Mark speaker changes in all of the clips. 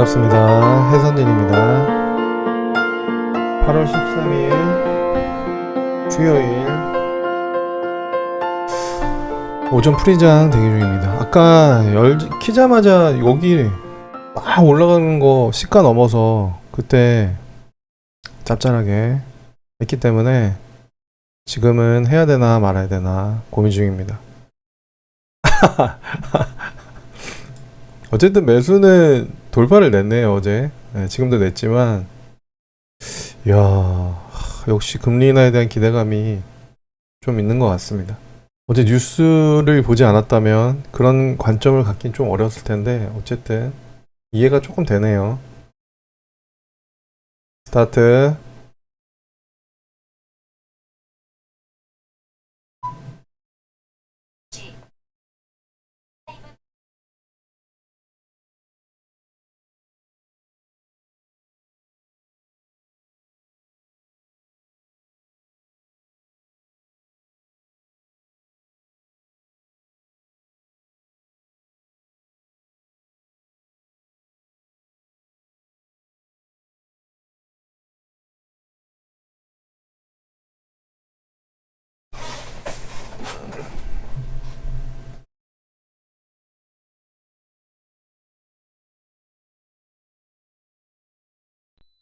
Speaker 1: 반갑습니다. 해선진입니다. 8월 13일 수요일 오전 프리장 대기 중입니다. 아까 열 키자마자 여기 막 올라가는 거 시가 넘어서 그때 짭짤하게 했기 때문에 지금은 해야 되나 말아야 되나 고민 중입니다. 어쨌든 매수는 돌파를 냈네요 어제. 네, 지금도 냈지만. 이야 하, 역시 금리 인하에 대한 기대감이 좀 있는 것 같습니다. 어제 뉴스를 보지 않았다면 그런 관점을 갖긴 좀 어려웠을 텐데 어쨌든 이해가 조금 되네요. 스타트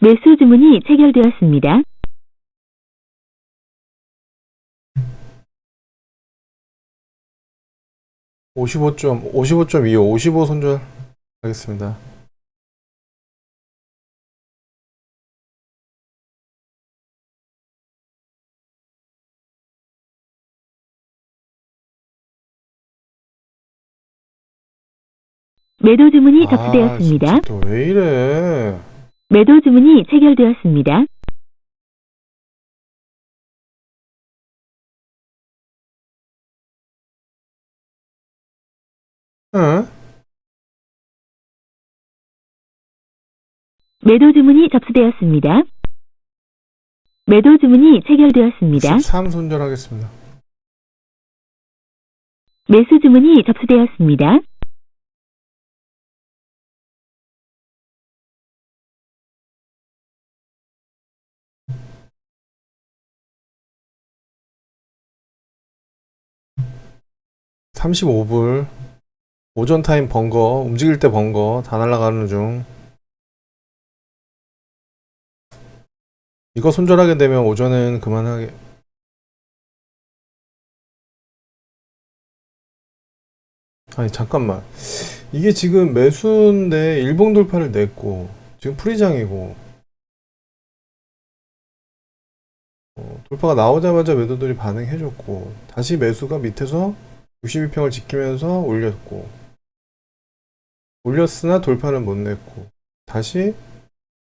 Speaker 2: 매수 주문이 체결되었습니다.
Speaker 1: 55점 55.25 55 손절 하겠습니다
Speaker 2: 매도 주문이
Speaker 1: 아,
Speaker 2: 접수되었습니다.
Speaker 1: 진짜 또왜 이래
Speaker 2: 매도 주문이 체결되었습니다.
Speaker 1: 응?
Speaker 2: 매도 주문이 접수되었습니다. 매도 주문이 체결되었습니다.
Speaker 1: 13 손절하겠습니다
Speaker 2: 매수 주문이 접수되었습니다.
Speaker 1: 삼십오 불 오전 타임 번 거 움직일 때 번 거 다 날아가는 중. 이거 손절하게 되면 오전은 그만하게. 아니 잠깐만. 이게 지금 매수인데 일봉 돌파를 냈고 지금 프리장이고. 어, 돌파가 나오자마자 매도들이 반응해줬고 다시 매수가 밑에서 62평을 지키면서 올렸고 올렸으나 돌파는 못 냈고 다시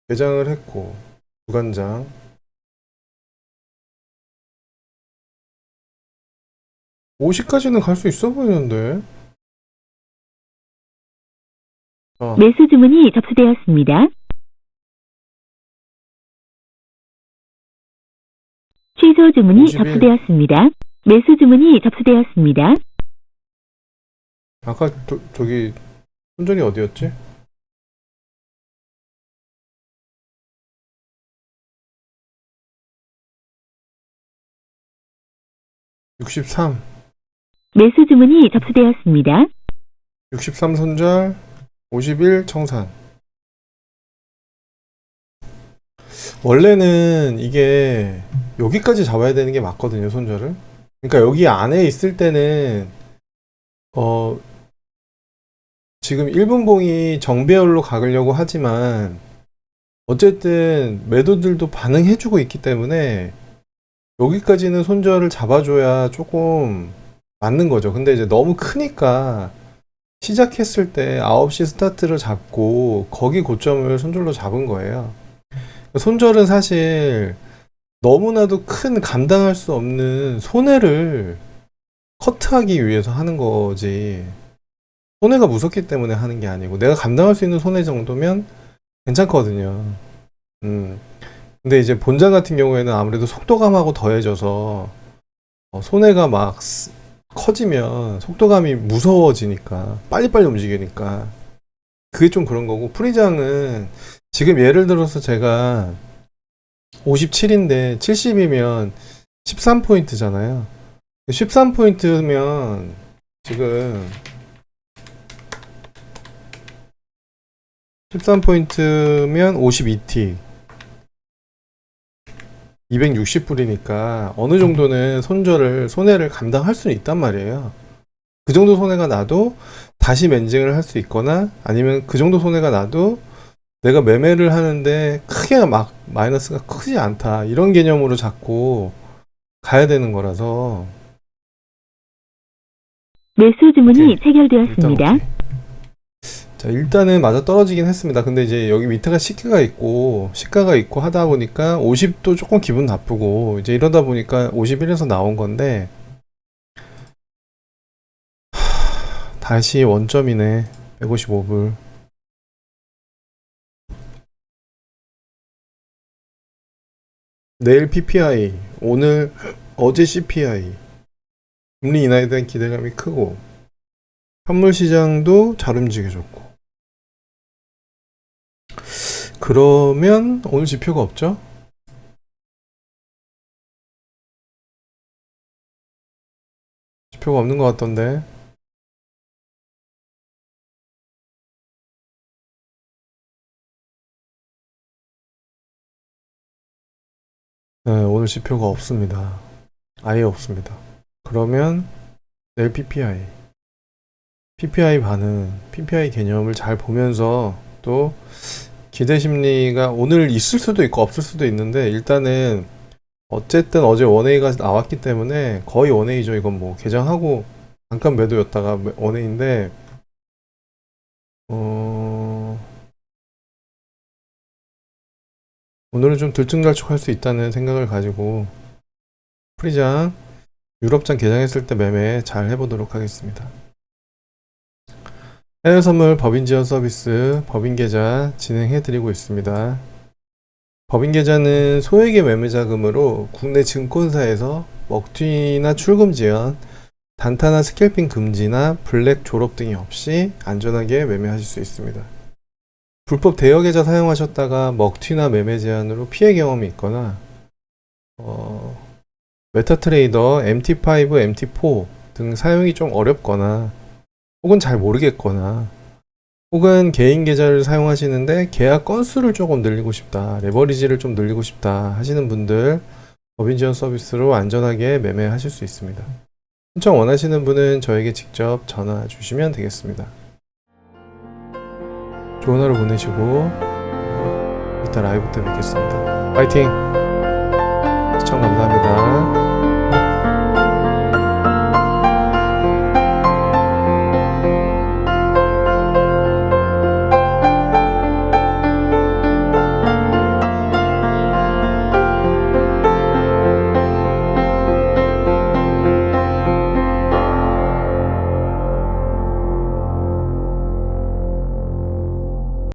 Speaker 1: 개장을 했고 주간장 50까지는 갈 수 있어 보이는데 아,
Speaker 2: 매수 주문이 접수되었습니다. 취소 주문이
Speaker 1: 51.
Speaker 2: 접수되었습니다. 매수 주문이 접수되었습니다.
Speaker 1: 아까 저, 저기 손전이 어디였지? (63)
Speaker 2: 매수 주문이 접수되었습니다.
Speaker 1: 63 손절, 51 청산. 원래는 이게 여기까지 잡아야 되는 게 맞거든요, 손절을. 그러니까 여기 안에 있을 때는 어 지금 1분 봉이 정배열로 가려고 하지만 어쨌든 매도들도 반응해주고 있기 때문에 여기까지는 손절을 잡아줘야 조금 맞는 거죠. 근데 이제 너무 크니까 시작했을 때 9시 스타트를 잡고 거기 고점을 손절로 잡은 거예요. 손절은 사실 너무나도 큰 감당할 수 없는 손해를 커트하기 위해서 하는 거지. 손해가 무섭기 때문에 하는 게 아니고 내가 감당할 수 있는 손해 정도면 괜찮거든요. 음. 근데 이제 본장 같은 경우에는 아무래도 속도감하고 더해져서 어, 손해가 막 쓰- 커지면 속도감이 무서워지니까 빨리빨리 움직이니까 그게 좀 그런 거고 프리장은 지금 예를 들어서 제가 57인데 70이면 13포인트잖아요. 13포인트면 지금 13포인트면 52T 260불이니까 어느 정도는 손절을 손해를 감당할 수는 있단 말이에요. 그 정도 손해가 나도 다시 멘징을 할 수 있거나 아니면 그 정도 손해가 나도 내가 매매를 하는데 크게 막 마이너스가 크지 않다 이런 개념으로 자꾸 가야 되는 거라서
Speaker 2: 매수 주문이.
Speaker 1: 일단
Speaker 2: 체결되었습니다.
Speaker 1: 자 일단은 맞아 떨어지긴 했습니다. 근데 이제 여기 밑에가 시가가 있고 시가가 있고 하다 보니까 50도 조금 기분 나쁘고 이제 이러다 보니까 51에서 나온 건데 하, 다시 원점이네 155불. 내일 PPI, 오늘 어제 CPI, 금리 인하에 대한 기대감이 크고 현물 시장도 잘 움직여줬고. 그러면 오늘 지표가 없죠? 지표가 없는 것 같던데. 네, 오늘 지표가 없습니다. 아예 없습니다. 그러면 내일 PPI. PPI 반응, PPI 개념을 잘 보면서 또 기대 심리가 오늘 있을 수도 있고 없을 수도 있는데 일단은 어쨌든 어제 원웨이가 나왔기 때문에 거의 원웨이죠. 이건 뭐 개장하고 잠깐 매도였다가 원웨이인데 어 오늘은 좀 들쭉날쭉할 수 있다는 생각을 가지고 프리장 유럽장 개장했을 때 매매 잘 해보도록 하겠습니다. 해외 선물 법인 지원 서비스 법인 계좌 진행해 드리고 있습니다. 법인 계좌는 소액의 매매 자금으로 국내 증권사에서 먹튀나 출금 지연, 단타나 스캘핑 금지나 블랙 졸업 등이 없이 안전하게 매매하실 수 있습니다. 불법 대여 계좌 사용하셨다가 먹튀나 매매 제한으로 피해 경험이 있거나 어, 메타트레이더 MT5, MT4 등 사용이 좀 어렵거나 혹은 잘 모르겠거나 혹은 개인 계좌를 사용하시는데 계약 건수를 조금 늘리고 싶다, 레버리지를 좀 늘리고 싶다 하시는 분들 법인 지원 서비스로 안전하게 매매하실 수 있습니다. 신청 원하시는 분은 저에게 직접 전화 주시면 되겠습니다. 좋은 하루 보내시고 이따 라이브 때 뵙겠습니다. 파이팅! 시청 감사합니다.